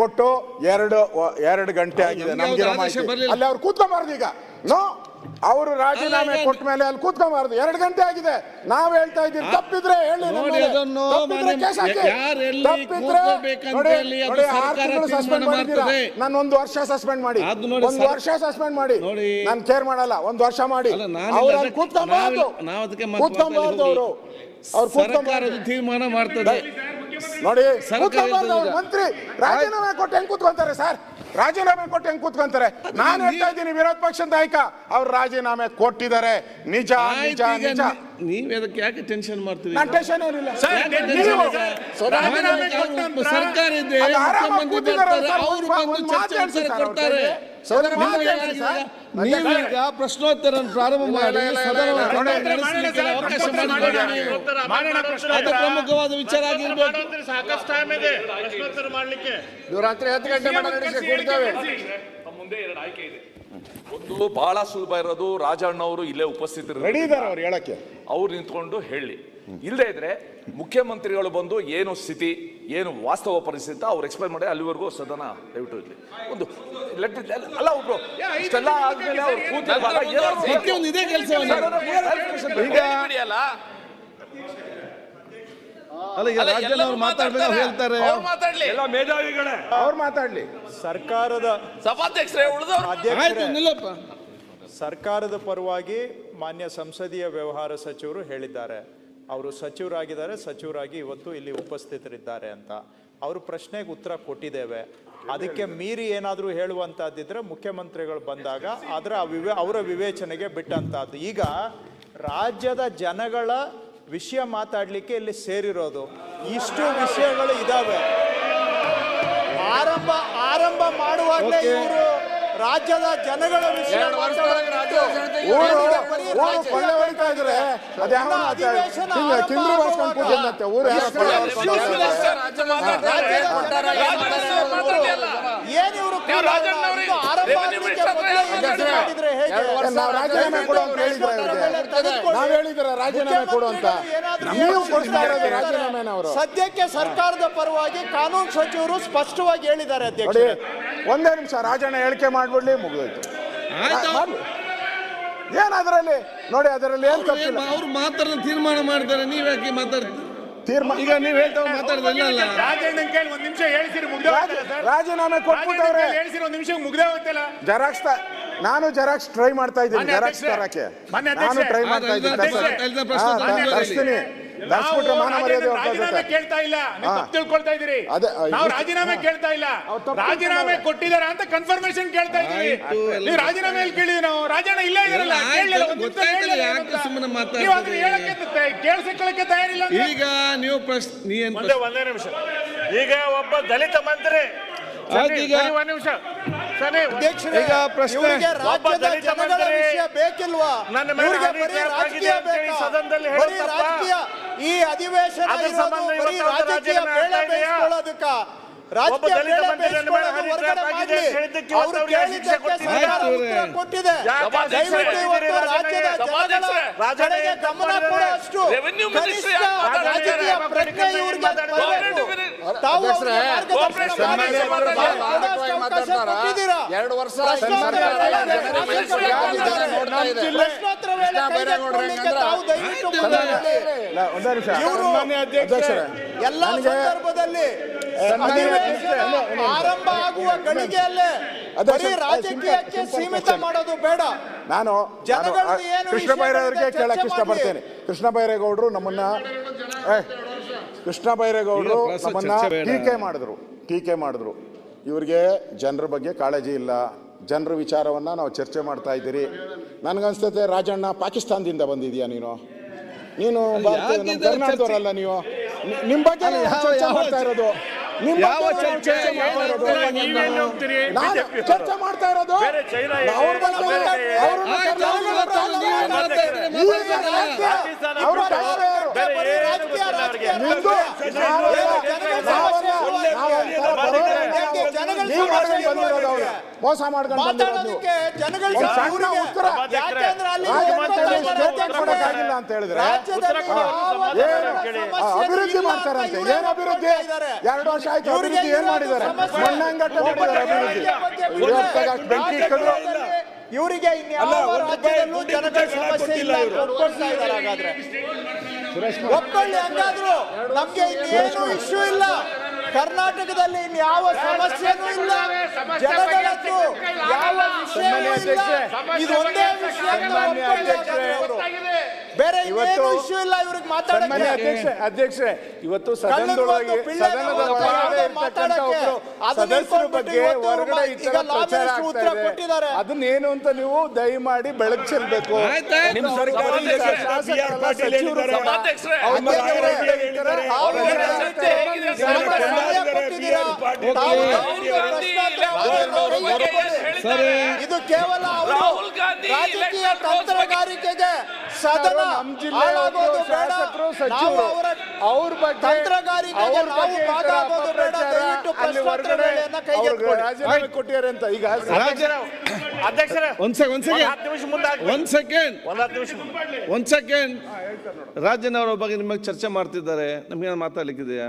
ಕೊಟ್ಟು ಎರಡು ಎರಡು ಗಂಟೆ ಆಗಿದೆ. ನಮ್ಗೆ ನಮ್ಗಿರೋ ಮಾಹಿತಿ. ಅಲ್ಲಿ ಅವ್ರು ಕೂತ್ಕೊಂಬಾರ್ದು ಈಗ. ನೋ ಅವರು ರಾಜೀನಾಮೆ ಕೊಟ್ಟ ಮೇಲೆ ಅಲ್ಲಿ ಕೂತ್ಕೊಂಬಾರ್ದು ಎರಡು ಗಂಟೆ ಆಗಿದೆ. ನಾವ್ ಹೇಳ್ತಾ ಇದ್ದೀವಿ. ತಪ್ಪಿದ್ರೆ ಹೇಳಿ ನೋಡಿ ಆರು ತಿಂಗಳು ಸಸ್ಪೆಂಡ್ ಮಾಡಿದ್ದೀರಾ. ನಾನು ಒಂದು ವರ್ಷ ಸಸ್ಪೆಂಡ್ ಮಾಡಿ. ಒಂದು ವರ್ಷ ಸಸ್ಪೆಂಡ್ ಮಾಡಿ. ನಾನು ಕೇರ್ ಮಾಡಲ್ಲ. ಒಂದು ವರ್ಷ ಮಾಡಿ. ಅವ್ರು ಕೂತ್ಕೊಂಬಾರ್ದು ಕೂತ್ಕೊಂಬಾರ್ದು ಅವರು ಅವ್ರು ಕೂತ್ಕೊಂಬಾರ್ದು ತೀರ್ಮಾನ ಮಾಡ್ತದೆ. ನೋಡಿ ಮಂತ್ರಿ ರಾಜೀನಾಮೆ ಕೊಟ್ಟು ಹೆಂಗ್ ಕೂತ್ಕೊಂತಾರೆ ಸರ್? ರಾಜೀನಾಮೆ ಕೊಟ್ಟು ಹೆಂಗ್ ಕೂತ್ಕೊಂತಾರೆ? ನಾನು ಹೇಳ್ತಾ ಇದ್ದೀನಿ ವಿರೋಧ ಪಕ್ಷದ ನಾಯಕ ಅವ್ರು ರಾಜೀನಾಮೆ ಕೊಟ್ಟಿದ್ದಾರೆ. ನಿಜ ನಿಜ ನಿಜ. ನೀವ್ ಅದಕ್ಕೆ ಯಾಕೆ ಟೆನ್ಷನ್ ಮಾಡ್ತೀರಿ? ನಾನು ಟೆನ್ಷನ್ ಏನಿಲ್ಲ. ಯಾಕೆ ನೀವು- tension ಈಗ? ರಾಜೀನಾಮೆ ಕೊಟ್ಟ ನಂತರ ಸರ್ಕಾರ ಇದೆ ಅದು ಆರಾಮಾಗಿ ಮುಖ್ಯಮಂತ್ರಿ ಕೂತಿದ್ದಾರೆ ಬರ್ತಾರೆ ಸರ್, ಅವರು ಬಂದು ಒಂದು ಚರ್ಚೆ ಕೊಡ್ತಾರೆ. ಸರ್. ನೀವೀಗ ಪ್ರಶ್ನೋತ್ತರ ಪ್ರಾರಂಭ ಮಾಡಿ ಸದನವನ್ನು ನಡೆಸಲಿಕ್ಕೆ ಅವಕಾಶ ಮಾಡಿಕೊಡಿ ನೀವು. ಮಾಡೋಣ ಪ್ರಶ್ನೋತ್ತರ. ಅದು ಪ್ರಮುಖವಾದ ವಿಚಾರ ಆಗಿರ್ಬೋದು ಸಾಕಷ್ಟು ಟೈಮ್ ಇದೆ. ಪ್ರಶ್ನೋತ್ತರ ಮಾಡ್ಲಿಕ್ಕೆ. ರಾತ್ರಿ ಹತ್ತು ಗಂಟೆ ನಡೆಸಿ ಕೊಡ್ತೇವೆ. ಮುಂದೆ ಎರಡು ಆಯ್ಕೆ ಇದೆ ಒಂದು ಬಹಳ ಸುಲಭ ಇರೋದು ರಾಜಣ್ಣ ಅವರು ಇಲ್ಲೇ ಉಪಸ್ಥಿತರು ರೆಡಿ ಇದ್ದಾರೆ ಅವ್ರು ಹೇಳಕ್ಕೆ ಅವ್ರು ನಿಂತ್ಕೊಂಡು ಹೇಳಿ ಇಲ್ಲದೆ ಇದ್ರೆ ಮುಖ್ಯಮಂತ್ರಿಗಳು ಬಂದು ಏನು ಸ್ಥಿತಿ ಏನು ವಾಸ್ತವ ಪರಿಸ್ಥಿತಿ ಅಂತ ಅವ್ರು ಎಕ್ಸ್ಪ್ಲೈನ್ ಮಾಡಿ ಅಲ್ಲಿವರೆಗೂ ಸದನ ದಯವಿಟ್ಟು ಇರಲಿ ಒಂದು ಲೆಟ್ ಅಲ್ಲ ಒಬ್ರು ಇಷ್ಟೆಲ್ಲ ಆದ್ಮೇಲೆ ಅವ್ರು ಕೂತಿರುವಾಗ ಏನಾದ್ರು ಈಗ ಅಲ್ಲ ಈಗ ರಾಜ್ಯದಲ್ಲಿ ಅವ್ರು ಮಾತಾಡ್ಬೇಕು ಹೇಳ್ತಾರೆ. ಮಾತಾಡ್ಲಿ. ಎಲ್ಲ ಮೇಧಾವಿಗಳೇ. ಅವ್ರು ಮಾತಾಡ್ಲಿ. ಸರ್ಕಾರದ ಸಭಾಧ್ಯಕ್ಷರೇ ಉಳಿದವರು? ಆಯ್ತು ಅಧ್ಯಕ್ಷರೇ ನಿಲ್ಲಪ್ಪ. ಸರ್ಕಾರದ ಪರವಾಗಿ ಮಾನ್ಯ ಸಂಸದೀಯ ವ್ಯವಹಾರ ಸಚಿವರು ಹೇಳಿದ್ದಾರೆ. ಅವರು ಸಚಿವರಾಗಿದ್ದಾರೆ ಸಚಿವರಾಗಿ ಇವತ್ತು ಇಲ್ಲಿ ಉಪಸ್ಥಿತರಿದ್ದಾರೆ ಅಂತ. ಅವರು ಪ್ರಶ್ನೆಗೆ ಉತ್ತರ ಕೊಟ್ಟಿದ್ದೇವೆ. ಅದಕ್ಕೆ ಮೀರಿ ಏನಾದರೂ ಹೇಳುವಂತಹದ್ದಿದ್ರೆ ಮುಖ್ಯಮಂತ್ರಿಗಳು ಬಂದಾಗ ಅದರ ವಿವೇ ಅವರ ವಿವೇಚನೆಗೆ ಬಿಟ್ಟಂತಹದ್ದು. ಈಗ ರಾಜ್ಯದ ಜನಗಳ ವಿಷಯ ಮಾತಾಡಲಿಕ್ಕೆ ಇಲ್ಲಿ ಸೇರಿರೋದು. ಇಷ್ಟು ವಿಷಯಗಳು ಇದಾವೆ. ಆರಂಭ ಆರಂಭ ಮಾಡುವಾಗಲೇ ಇವರು ರಾಜ್ಯದ ಜನಗಳ ವಿಷಯ ಏನು ರಾಜೀನಾಮೆ ಕೊಡು ಅಂತ ಹೇಳಿದ್ರೆ ನಾವ್ ಹೇಳಿದ್ರೆ ರಾಜೀನಾಮೆ ಕೊಡು ಅಂತ ರಾಜೀನಾಮೆನ ಅವರು ಸದ್ಯಕ್ಕೆ ಸರ್ಕಾರದ ಪರವಾಗಿ ಕಾನೂನು ಸಚಿವರು ಸ್ಪಷ್ಟವಾಗಿ ಹೇಳಿದ್ದಾರೆ ಅಧ್ಯಕ್ಷ ಅಧ್ಯಕ್ಷರೇ ಒಂದೇ ನಿಮಿಷ ರಾಜಣ್ಣ ಹೇಳಿಕೆ ಮಾಡ್ಬಿಡ್ಲಿ ಮುಗಿದೋಯ್ತು. ಏನ್ ಅದರಲ್ಲಿ? ನೋಡಿ ಅದರಲ್ಲಿ ಏನ್ ತಪ್ಪಿಲ್ಲ. ಅವ್ರು ಮಾತಾಡ ತೀರ್ಮಾನ ಮಾಡಿದ್ದಾರೆ ನೀವ್ಯಾಕೆ ಮಾತಾಡ್ತೀರಿ? ತೀರ್ಮಾನ ಈಗ ನೀವ್ ಹೇಳ್ತಾ ಮಾತಾಡ್ದಿಲ್ಲ ರಾಜಣ್ಣ ಕೇಳಿ ಒಂದ್ ನಿಮಿಷ ಹೇಳಿಸಿರಿ ಮುಗ್ದೇ ರಾಜೀನಾಮೆ ಕೊಟ್ಬಿಟ್ಟವ್ರೆ. ಹೇಳಿಸಿರಿ ಒಂದ್ ನಿಮಿಷ ಮುಗ್ದೇ ಹೋಗ್ತಲ್ಲ ಜೆರಾಕ್ಸ್ ನಾನು ಜೆರಾಕ್ಸ್ ಟ್ರೈ ಮಾಡ್ತಾ ಇದ್ದೀನಿ ಜರಾಕ್ಸ್ ತರಕ್ಕೆ. ನಾನು ಟ್ರೈ ಮಾಡ್ತಾ ಇದ್ದೀನಿ ತರ್ಸ್ತೀನಿ. ಮಾನ ಮರ್ಯಾದೆ ರಾಜೀನಾಮೆ ಕೇಳ್ತಾ ಇಲ್ಲ. ನೀವು ತಪ್ಪು ತಿಳ್ಕೊಳ್ತಾ ಇದೀರಿ ಅದೇ, ನಾವು ರಾಜೀನಾಮೆ ಕೇಳ್ತಾ ಇಲ್ಲ. ರಾಜೀನಾಮೆ. ಕೊಟ್ಟಿದ್ದಾರೆ ಅಂತ ಕನ್ಫರ್ಮೇಶನ್ ಕೇಳ್ತಾ ಇದೀವಿ ನೀವು ರಾಜೀನಾಮೆ ಕೇಳಿದ್ವಿ ನಾವು. ರಾಜಣ್ಣ ಇಲ್ಲೇ ಇದಾರಲ್ಲ ಕೇಳಿಸಿಕೊಳ್ಳಕ್ಕೆ? ನೀವು ಅದನ್ನ ಹೇಳಕ್ಕೆ ಕೇಳಿಸ್ಕೊಳ್ಳಕ್ಕೆ ತಯಾರಿಲ್ಲ ಈಗ ನೀವು ಪ್ರಶ್ನೆ ನೀ ಒಂದೇ ಒಂದೇ ನಿಮಿಷ. ಈಗ ಒಬ್ಬ ದಲಿತ ಮಂತ್ರಿ. ಒಂದ್ ನಿಮಿಷ. ಈಗ ಪ್ರಶ್ನೆ- ರಾಜ್ಯದ ಜನಗಳ ವಿಷಯ ಬೇಕಿಲ್ವಾ? ಈ ಅಧಿವೇಶನ. ಕೊಟ್ಟಿದೆ. ರಾಜ್ಯದ ಗಮನ. ಕೊಡುವಷ್ಟು ರಾಜಕೀಯ ಪ್ರಜ್ಞೆ. ತಾವು? ಎರಡು ವರ್ಷ ಎಲ್ಲ ಸಂದರ್ಭದಲ್ಲಿ ಅಧಿವೇಶನ ಆರಂಭ ಆಗುವ ಗಳಿಗೆಯಲ್ಲೇ ಅದೇ ಬರೀ ರಾಜಕೀಯಕ್ಕೆ ಸೀಮಿತ ಮಾಡೋದು ಬೇಡ. ನಾನು ಕೃಷ್ಣ ಬೈರೇಗೌಡರಿಗೆ ಚರ್ಚೆ ಕೇಳಕ್ ಮಾಡ್ಲಿ. ಇಷ್ಟಪಡ್ತೇನೆ. ಕೃಷ್ಣ ಬೈರೇಗೌಡರು ನಮ್ಮನ್ನ ಏ, ಕೃಷ್ಣ ಬೈರೇಗೌಡರು ನಮ್ಮನ್ನ ಟೀಕೆ ಮಾಡಿದ್ರು ಟೀಕೆ ಮಾಡಿದ್ರು. ಇವ್ರಿಗೆ ಜನರ ಬಗ್ಗೆ ಕಾಳಜಿ ಇಲ್ಲ. ಜನರ ವಿಚಾರವನ್ನ ನಾವು ಚರ್ಚೆ ಮಾಡ್ತಾ ಇದ್ದೀರಿ. ನನಗನ್ಸ್ತತೆ ರಾಜಣ್ಣ ಪಾಕಿಸ್ತಾನದಿಂದ ಬಂದಿದ್ಯಾ ನೀನು? ನೀನು ಕರ್ನಾಟಕದವರಲ್ಲ ನೀವು? ನಿಮ್ಮ ನಿಮ್ ಬಗ್ಗೆ ಚರ್ಚೆ ಮಾಡ್ತಾ ಇರೋದು? ಯಾವ ಚರ್ಚೆ? ಮಾಡ್ತಾ ಇರೋದು. ಯಾವ- ನೀವೆಲ್ಲಿ ನಾನು ಚರ್ಚೆ ಮಾಡ್ತಾ ಇರೋದು? ಅವ್ರ ಬಗ್ಗೆ ಅಮೆರಿಕ ಇದೆ. ಅವ್ರನ್ನ ಆಯ್ತು, ಅವ್ರು ಕರ್ನಾಟಕದ ಮಾತಾಡ್ಲಿ, ನೀವು ಏನು ಮಾಡ್ಕೊಂಡು ಬಂದಿರೋದು ಅವ್ರು. ಮೋಸ ಮಾಡ್ಕೊಂಡು ಬಂದಿರೋದು ನೀವು. ಮಾತಾಡೋದಕ್ಕೆ ಜನಗಳ ಒಂದು ಸಮಸ್ಯೆ ಸಣ್ಣ ಇವ್ರಿಗೆ. ಉತ್ತರ. ಯಾಕೆಂದ್ರೆ ಅಲ್ಲಿ ಸ್ಟೇಟ್ಮೆಂಟ್ ಕೊಡಕ್ಕಾಗಿಲ್ಲ ಅಂತ ಹೇಳಿದ್ರೆ ರಾಜ್ಯದಲ್ಲಿ ಉತ್ತರ ಯಾವ ಕೊಡಿ. ಕೇಳಿ. ಆ, ಅಭಿವೃದ್ಧಿ ಮಾಡ್ತಾರೆ ಅಂತ ಮಾಡ್ತಾರಂತೆ ಇವ್ರೇ ಏನ್ ಅಭಿವೃದ್ಧಿ. ಎರಡು ವರ್ಷ ಆಯ್ತು ಅಭಿವೃದ್ಧಿ ಏನ್ ಮಾಡಿದ್ದಾರೆ. ಮಣ್ಣಂಗಟ್ಟ ಮಾಡಿದ್ದಾರೆ ಅಭಿವೃದ್ಧಿ ಇವತ್ತಾಗ ಬೆಂಕಿ ಇಕ್ಕದ್ರು. ಇವರಿಗೆ ಇನ್ಯಾವ ರಾಜ್ಯದಲ್ಲೂ ಜನಗಳ ಸಮಸ್ಯೆ ಇಲ್ಲ ಅಂತ ಒಪ್ಕೊಳ್ತಾ ಇದ್ದಾರೆ ಹಾಗಾದ್ರೆ ಒಪ್ಕೊಳ್ಳಿ ಹಂಗಾದ್ರು ನಮ್ಗೆ ಇನ್ನೇನು ಇಶ್ಯೂ ಇಲ್ಲ ಕರ್ನಾಟಕದಲ್ಲಿ ಇನ್ಯಾವ ಸಮಸ್ಯೆನೂ ಇಲ್ಲ. ಜನಗಳದ್ದು ಯಾವ ಇಲ್ಲ. ಇದು ಒಂದೇ ವಿಷಯ ಬೇರೆ ಇವತ್ತು ಇಶ್ಯೂ ಇಲ್ಲ ಇವ್ರಿಗೆ ಮಾತಾಡಕ್ಕೆ ಅಧ್ಯಕ್ಷರೇ ಇವತ್ತು ಕಳ್ಳರು ಸದನದೊಳಗೆ ಸದನದ ಹೊರಗಡೆ ಇರ್ತಕ್ಕಂಥ ಒಬ್ರು ಅದನ್ನ ಸದಸ್ಯರ ಬಗ್ಗೆ ಇವತ್ತು ಹೊರಗಡೆ ಈ ಈಗ ತರ ಲಾ ಪ್ರಚಾರ ಆಗ್ತಾ ಇದೆ ಕೊಟ್ಟಿದ್ದಾರೆ. ಅದನ್ನೇನು ಅಂತ ನೀವು ದಯಮಾಡಿ ಬೆಳಕು ಚೆಲ್ಬೇಕು. ನಿಮ್ಮ ಸರ್ಕಾರ ಸಚಿವರು ಇದು ಕೇವಲ ರಾಹುಲ್ ಗಾಂಧಿ ರಾಜಕೀಯ ತಂತ್ರಗಾರಿಕೆಗೆ ಸದನ ನಮ್ಮ ಜಿಲ್ಲೆ ಹಾಳಾಗೋದು ಬೇಡ. ನಾವು ಅವರ ಅವ್ರ ಬಗ್ಗೆ ತಂತ್ರಗಾರಿಕೆಗೆ ಅವ್ರ ನಾವು ಬೇಡ. ದಯವಿಟ್ಟು ಕೈಗೆತ್ತಿಕೊಳ್ಳಿ. ಕೊಟ್ಟಿದ್ದಾರೆ ಅಂತ ಈಗ ಅಧ್ಯಕ್ಷರೇ ಒಂದ್ ಸೆಕೆಂಡ್ ಒಂದ್ ಸೆಕೆಂಡ್. ಒಂದ್. ಒಂದ್ ರಾಜನವರ ಬಗ್ಗೆ ನಿಮಗೆ ಚರ್ಚೆ ಮಾಡ್ತಿದ್ದಾರೆ. ನಮ್ಗೆ ಮಾತಾಡ್ಲಿಕ್ಕಿದೆಯಾ?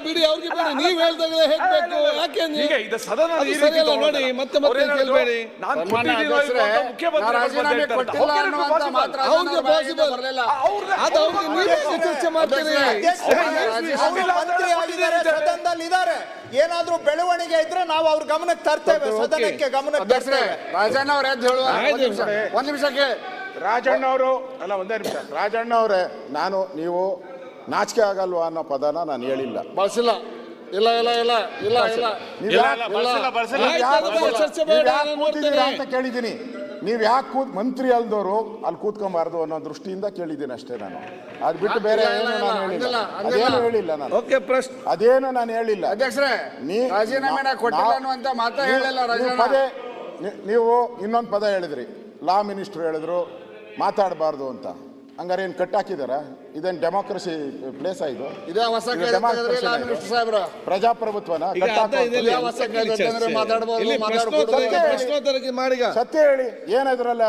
ಬಿಡಿ ಅವ್ರಿಗೆ ಬಿಡಿ. ನೀವ್ ಹೇಳ್ದಾಗಲೇ ಹೇಳ್ಬೇಕು ಯಾಕೆ. ನೋಡಿ ಮತ್ತೆ ಮತ್ತೆ? ಕೇಳ್ಬೇಡಿ. ಅವ್ರಿಗೆ ಮಾತ್ರ ಅವ್ರಿಗೆ ಪಾಸಿಬಲ್ ಅದು ಅವ್ರಿಗೆ ನೀವೇ ಚರ್ಚೆ ಮಾಡ್ತೀರಿ. ಮಂತ್ರಿ ಆಗಿದ್ದಾರೆ ಸದನದಲ್ಲಿ ಇದ್ದಾರೆ ಏನಾದ್ರೂ ಬೆಳವಣಿಗೆ ಇದ್ರೆ ನಾವು ಅವ್ರ ಗಮನಕ್ಕೆ ತರ್ತೇವೆ ಸದನಕ್ಕೆ ಗಮನಕ್ಕೆ ರಾಜಣ್ಣ ಅವ್ರ ಎದ್ದು ಹೇಳುವ ಒಂದ್ ನಿಮಿಷಕ್ಕೆ ಒಂದ್ ನಿಮಿಷ ಕೇಳಿ. ರಾಜಣ್ಣ ಅವರು ಅಲ್ಲ ಒಂದೇ ನಿಮಿಷ. ರಾಜಣ್ಣ ಅವರೇ ನಾನು ನೀವು ನಾಚಿಕೆ ಆಗಲ್ವಾ ಅನ್ನೋ ಪದನ ನಾನು ಹೇಳಿಲ್ಲ. ಬಳಸಿಲ್ಲ. ಇಲ್ಲ ಇಲ್ಲ ಇಲ್ಲ ಇಲ್ಲ ಇಲ್ಲ. ನೀವು ಯಾಕೆ- ಬಳಸಿಲ್ಲ, ಬಳಸಿಲ್ಲ. ಆಯ್ತು, ಬೇಡ, ಚರ್ಚೆ ನೀವು ಬೇಡ ಯಾಕೆ ನಾನು ಕೂತಿದ್ದೀರಾ ನೋಡ್ತೇನೆ ಅಂತ ಕೇಳಿದ್ದೀನಿ. ನೀವು ಯಾಕೆ ಕೂತ್ ಮಂತ್ರಿ ಅಲ್ದವರು ಅಲ್ಲಿ ಕೂತ್ಕೊಂಬಾರ್ದು ಅನ್ನೋ ದೃಷ್ಟಿಯಿಂದ ಕೇಳಿದ್ದೀನಿ ಅಷ್ಟೇ ನಾನು. ಅದು ಬಿಟ್ಟು ಬೇರೆ ಇಲ್ಲ, ಏನು ಇಲ್ಲ, ನಾನು ಹೇಳಿಲ್ಲ. ಹಂಗಿಲ್ಲ, ಹಂಗಿಲ್ಲ. ಅದೇನು ಹೇಳಿಲ್ಲ ನಾನು. ಓಕೆ ಪ್ರಶ್ನೆ. ಅದೇನು ನಾನು ಹೇಳಿಲ್ಲ. ಅಧ್ಯಕ್ಷರೇ ನೀ- ರಾಜೀನಾಮೆನ ನಾ- ಕೊಟ್ಟಿಲ್ಲ ಅನ್ನುವಂತ ಮಾತ ನೀವು- ಹೇಳಿಲ್ಲ ನೀವು ರಾಜಣ್ಣ ಪದೇ ನೀ- ನೀವು ಇನ್ನೊಂದು ಪದ ಹೇಳಿದ್ರಿ. ಲಾ ಮಿನಿಸ್ಟ್ರು ಹೇಳಿದ್ರು ಮಾತಾಡಬಾರ್ದು ಅಂತ. ಹಂಗಾರೆ ಏನು ಕಟ್ಟಾಕಿದಾರ ಇದೇನು ಡೆಮೋಕ್ರಸಿ ಪ್ಲೇಸ್ ಇದು? ಇದೇ ಹೊಸ? ಮಿನಿಸ್ಟರ್ ಸಾಹೇಬ್ರ. ಪ್ರಜಾಪ್ರಭುತ್ವನ ಮಾತಾಡ್ಬೋದು, ಮಾತಾಡ್ಬೋದು. ಪ್ರಶ್ನೋತ್ತರಕ್ಕೆ ಪ್ರಶ್ನೋತ್ತರಕ್ಕೆ ಮಾಡೀಗ ಸತ್ಯ ಹೇಳಿ. ಏನಿದ್ರಲ್ಲ